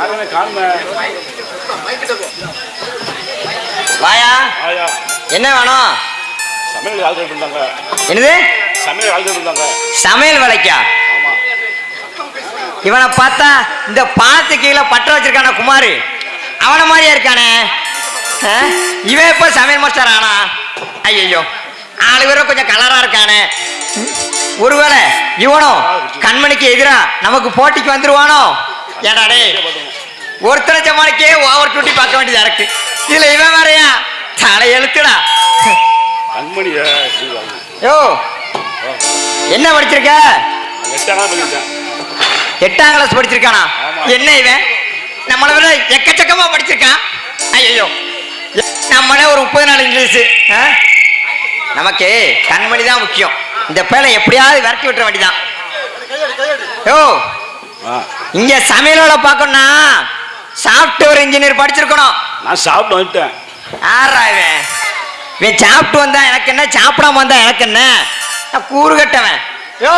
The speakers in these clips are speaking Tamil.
யாருமே காணுமே வாயா? ஆயா என்ன வேணும்? சமையல் ஆள்கள் இருந்தாங்க என்னது? சமையல் ஆள்கள் இருந்தாங்க சமையல் வேலைக்கா? ஆமா. இவனை பார்த்தா இந்த பாத்து கீழே பற்ற வச்சிருக்கான குமார். அவன மாதிரியா இருக்கானே? இவன் இப்ப சமையல் மாஸ்டர் ஆனா? ஐயோ ஆளு வேற கொஞ்சம் கலரா இருக்கானே? ஒருவேளை இவனும் கண்மணிக்கு எதிரா நமக்கு போட்டிக்கு வந்துருவானோ? ஏடா டேய் ஒருத்தர ஜமானுக்கே ஓவர் டூட்டி பார்க்க வேண்டியதா இருக்கு இதுல இவன் வேறயா? தலை எழுத்துடா. யோ என்ன படிச்சிருக்க? எட்டாம் கிளாஸ் படிச்சிருக்கானா. என்ன இவன்? நம்மளை விட எக்கச்சக்கமா படிச்சிருக்கான். ஐயோ நம்மளே ஒரு முப்பது நாள் இங்கிலீஷ்? நமக்கு கண்மணி தான் முக்கியம். இந்த பேலை எப்படியாவது விரட்டி விட்டுற வேண்டியதான் யோ ஆ இங்க சமையல் வேலை பார்க்கணும்னா சாஃப்ட்வேர் இன்ஜினியர் படிச்சிருக்கணும். நான் சாப்பிட்டு வந்துட்டேன். ஆறா இவன்? இவன் சாப்பிட்டு வந்தா எனக்கு என்ன? சாப்பிடாம வந்தா எனக்கு என்ன? நான் கூறு கட்டவன். யோ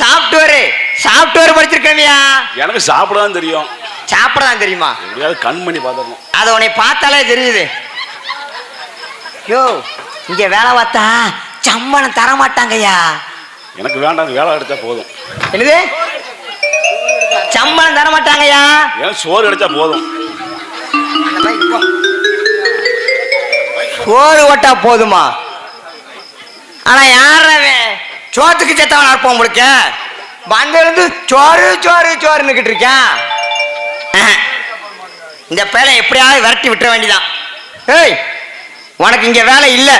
சாஃப்ட்வேர் சாஃப்ட்வேர் படிச்சிருக்கவியா எனக்கு சாப்பிட தான் தெரியும். சாப்பிட தான் தெரியுமா? எப்படியாவது கண்மணி பார்த்துடணும். அது உன்னை பார்த்தாலே தெரியுது. யோ இங்க வேலை பார்த்தா சம்பளம் தர மாட்டாங்கய்யா எனக்கு வேண்டாம் வேலை எடுத்தா போதும். என்னது? சம்பளம் தர மாட்டாங்கய்யா. எனக்கு சோறு கிடைச்சா போதும்? சோறு ஓட்டா போதுமா? ஆனா யார் அவன்? சோத்துக்கு செத்தவன் இருப்பான் உங்களுக்கு? வந்திருந்து சோறு சோறு சோறுன்னுக்கிட்டு இருக்கேன். இந்த பேரை எப்படியாவது விரட்டி விட்டுற வேண்டியதான் ஏய் உனக்கு இங்க வேலை இல்ல.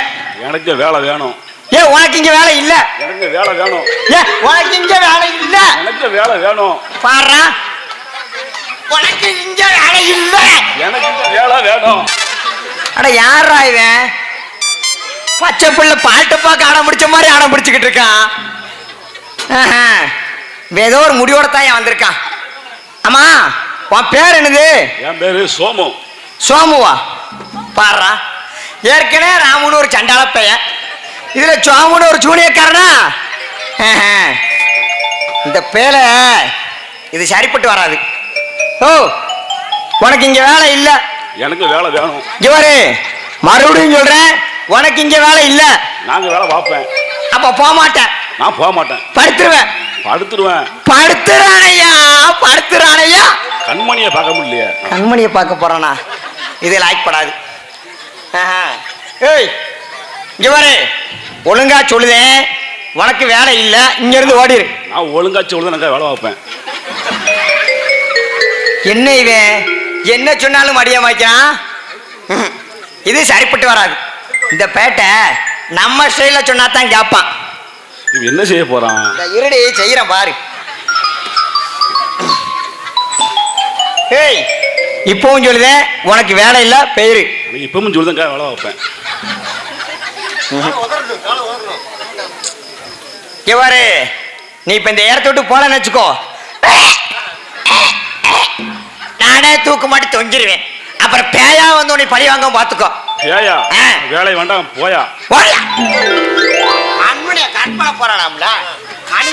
எனக்கு வேலை வேணும். ஏ உனக்கு இங்க வேலை இல்ல. எனக்கு வேலை வேணும். ஏ உனக்கு இங்க வேலை இல்ல. எனக்கு வேலை வேணும். பாடுறா. உனக்கு இங்க வேலை இல்ல. எனக்கு இந்த வேலை வேணும். அட யாரா இவன்? பச்சை பிள்ளை பாட்டு பார்க்க அடம் பிடிச்ச மாதிரி அடம் பிடிச்சுக்கிட்டு இருக்கான் ஏதோ ஒரு முடிவோட தான் ஏன் வந்திருக்கான் ஆமா உன் பேர் என்னது? என் பேரு சோமு. சோமுவா? பாடுறா. ஏற்கனவே ராமுன்னு ஒரு சண்டாள பையன். இதுல சோமுன்னு ஒரு ஜூனியக்காரனா ஆஹா. இந்த பேலை இது சரிப்பட்டு வராது. ஓ உனக்கு இங்க வேலை இல்லை. எனக்கு வேலை வேணும். பாரு மறுபடியும் சொல்றேன் உனக்கு இங்க வேலை இல்ல. நாங்க வேலை பார்ப்பேன். அப்ப போக மாட்டேன் நான் போக மாட்டேன் படுத்துருவேன். படுத்துடுவேன் படுத்துறானையா படுத்துறானையா கண்மணியை பார்க்க முடியலையே. கண்மணியை பார்க்க போறானா? இது லாய்க் படாது. ஏய் இங்க பாரு. ஒழுங்கா சொல்லுதேன் உனக்கு வேலை இல்ல இங்க இருந்து ஓடிரு நான் ஒழுங்கா சொல்லி நான் வேலை பார்ப்பேன். என்ன இவன்? என்ன சொன்னாலும் மடிய மாய்க்கிறான்? ம்ஹும். இது சரிப்பட்டு வராது. இந்த பேட்டை நம்ம ஸ்டைல சொன்னா தான் கேட்பான் இவன் என்ன செய்ய போறான்? இருடி செய்யறேன் பாரு. ஏய் இப்பவும் சொல்லுதேன் உனக்கு வேலை இல்ல பெயரு. இப்பவும் சொல்லி தான் வேலை பார்ப்பேன். இவரு நீ இப்ப இந்த இடத்த விட்டு போலன்னு வச்சுக்கோ. நானே தூக்கு மாட்டி தொங்கிருவேன். அப்புறம் பேயா வந்து உன்னை பழி வாங்க பாத்துக்கோ ஆ. வேலை வேண்டாம் போயா. போடா. அன்புடைய கற்பனை போறானாம்ல? மணி